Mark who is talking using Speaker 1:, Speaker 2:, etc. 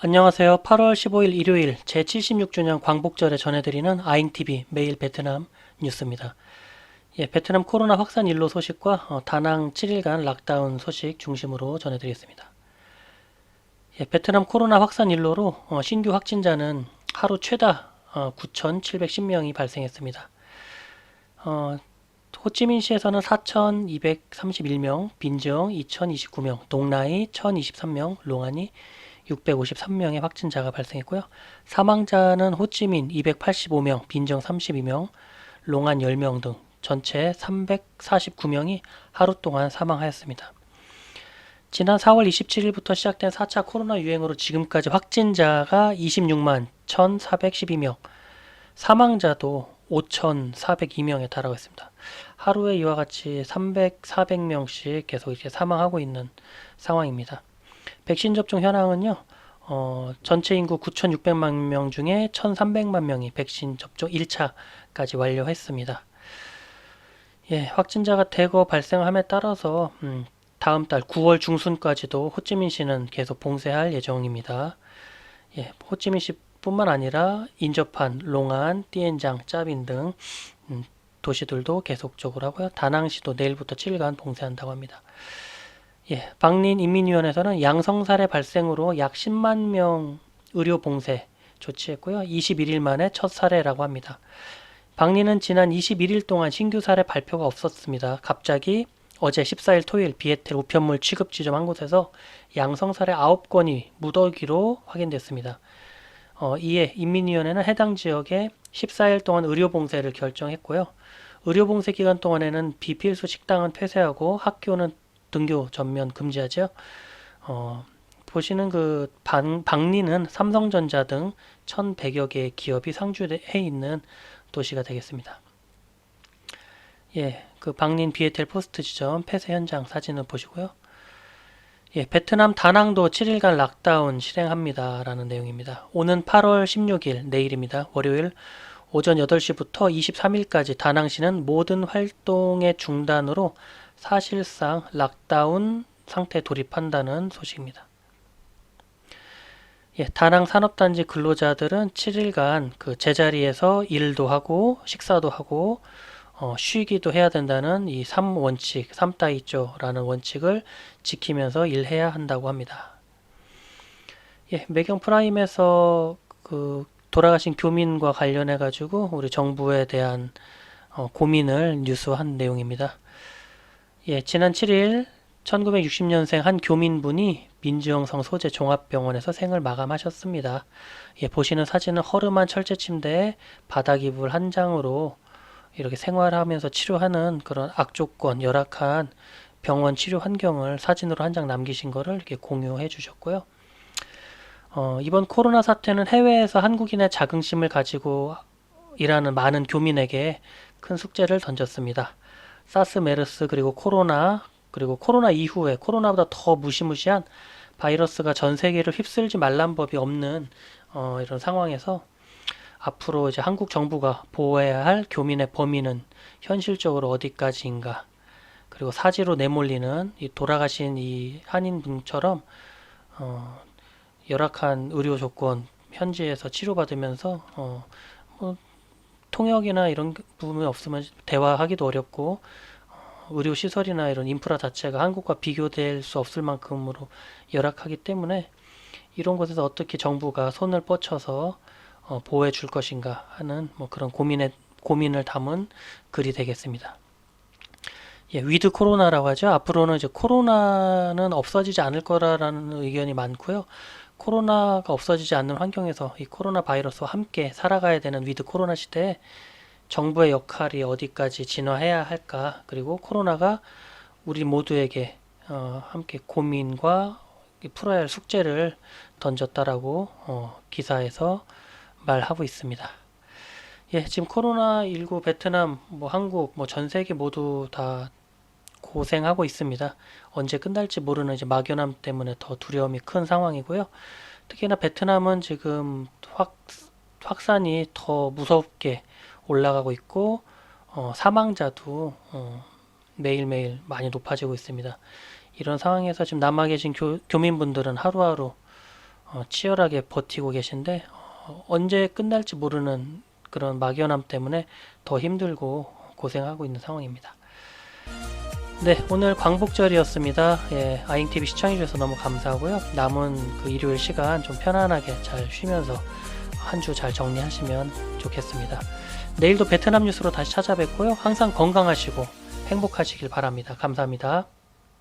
Speaker 1: 안녕하세요. 8월 15일 일요일 제76주년 광복절에 전해드리는 아잉TV 매일 베트남 뉴스입니다. 예, 베트남 코로나 확산 일로 소식과 어, 다낭 7일간 락다운 소식 중심으로 전해드리겠습니다. 예, 베트남 코로나 확산 일로로 어, 신규 확진자는 하루 최다 어, 9,710명이 발생했습니다. 어, 호찌민시에서는 4,231명, 빈정 2,029명, 동나이 1,023명, 롱안이 653명의 확진자가 발생했고요. 사망자는 호찌민 285명, 빈정 32명, 롱안 10명 등 전체 349명이 하루 동안 사망하였습니다. 지난 4월 27일부터 시작된 4차 코로나 유행으로 지금까지 확진자가 26만 1,412명, 사망자도 5,402명에 달하고 있습니다. 하루에 이와 같이 300, 400명씩 계속 이렇게 사망하고 있는 상황입니다. 백신 접종 현황은요. 어, 전체 인구 9,600만 명 중에 1,300만 명이 백신 접종 1차까지 완료했습니다. 예, 확진자가 대거 발생함에 따라서 음, 다음 달 9월 중순까지도 호찌민시는 계속 봉쇄할 예정입니다. 예, 호찌민시뿐만 아니라 인접한 롱안, 띠엔장, 짜빈 등 음, 도시들도 계속적으로 하고요. 다낭시도 내일부터 7일간 봉쇄한다고 합니다. 예, 박린 인민위원회에서는 양성 사례 발생으로 약 10만 명 의료 봉쇄 조치했고요. 21일 만에 첫 사례라고 합니다. 박린은 지난 21일 동안 신규 사례 발표가 없었습니다. 갑자기 어제 14일 토요일 비에텔 우편물 취급 지점 한 곳에서 양성 사례 9건이 무더기로 확인됐습니다. 어, 이에 인민위원회는 해당 지역에 14일 동안 의료 봉쇄를 결정했고요. 의료 봉쇄 기간 동안에는 비필수 식당은 폐쇄하고 학교는 등교 전면 금지하죠. 어, 보시는 그 방, 박리는 삼성전자 등 1,100여 개의 기업이 상주해 있는 도시가 되겠습니다. 예, 그 박린 비에텔 포스트 지점 폐쇄 현장 사진을 보시고요. 예, 베트남 다낭도 7일간 락다운 실행합니다. 라는 내용입니다. 오는 8월 16일, 내일입니다. 월요일 오전 8시부터 23일까지 다낭시는 모든 활동의 중단으로 사실상 락다운 상태 돌입한다는 소식입니다. 예, 다낭 산업단지 근로자들은 7일간 그 제자리에서 일도 하고 식사도 하고 어, 쉬기도 해야 된다는 이 3원칙, 3따이쪼라는 원칙을 지키면서 일해야 한다고 합니다. 예, 매경 프라임에서 그 돌아가신 교민과 관련해 가지고 우리 정부에 대한 어, 고민을 뉴스한 내용입니다. 예, 지난 7일 1960년생 한 교민분이 민주영성 소재 종합병원에서 생을 마감하셨습니다. 예, 보시는 사진은 허름한 철제 침대에 바닥 이불 한 장으로 이렇게 생활하면서 치료하는 그런 악조건, 열악한 병원 치료 환경을 사진으로 한 장 남기신 거를 이렇게 공유해 주셨고요. 어, 이번 코로나 사태는 해외에서 한국인의 자긍심을 가지고 일하는 많은 교민에게 큰 숙제를 던졌습니다. 사스, 메르스, 그리고 코로나, 그리고 코로나 이후에 코로나보다 더 무시무시한 바이러스가 전 세계를 휩쓸지 말란 법이 없는 어, 이런 상황에서 앞으로 이제 한국 정부가 보호해야 할 교민의 범위는 현실적으로 어디까지인가 그리고 사지로 내몰리는 이 돌아가신 이 한인분처럼 어, 열악한 의료 조건 현지에서 치료받으면서 어, 뭐 통역이나 이런 부분이 없으면 대화하기도 어렵고 어, 의료 시설이나 이런 인프라 자체가 한국과 비교될 수 없을 만큼으로 열악하기 때문에 이런 곳에서 어떻게 정부가 손을 뻗쳐서 어, 보호해 줄 것인가 하는 뭐 그런 고민에 고민을 담은 글이 되겠습니다. 예, 위드 코로나라고 하죠. 앞으로는 이제 코로나는 없어지지 않을 거라는 의견이 많고요. 코로나가 없어지지 않는 환경에서 이 코로나 바이러스와 함께 살아가야 되는 위드 코로나 시대에 정부의 역할이 어디까지 진화해야 할까? 그리고 코로나가 우리 모두에게 어, 함께 고민과 풀어야 할 숙제를 던졌다라고 어, 기사에서 말하고 있습니다. 예, 지금 코로나 19 베트남, 뭐 한국, 뭐 전 세계 모두 다 고생하고 있습니다. 언제 끝날지 모르는 이제 막연함 때문에 더 두려움이 큰 상황이고요. 특히나 베트남은 지금 확, 확산이 더 무섭게 올라가고 있고, 어, 사망자도 어, 매일매일 많이 높아지고 있습니다. 이런 상황에서 지금 남아 계신 교, 교민분들은 하루하루 어, 치열하게 버티고 계신데 어, 언제 끝날지 모르는 그런 막연함 때문에 더 힘들고 고생하고 있는 상황입니다. 네, 오늘 광복절이었습니다. 예, 아잉TV 시청해주셔서 너무 감사하고요. 남은 그 일요일 시간 좀 편안하게 잘 쉬면서 한 주 잘 정리하시면 좋겠습니다. 내일도 베트남 뉴스로 다시 찾아뵙고요. 항상 건강하시고 행복하시길 바랍니다. 감사합니다.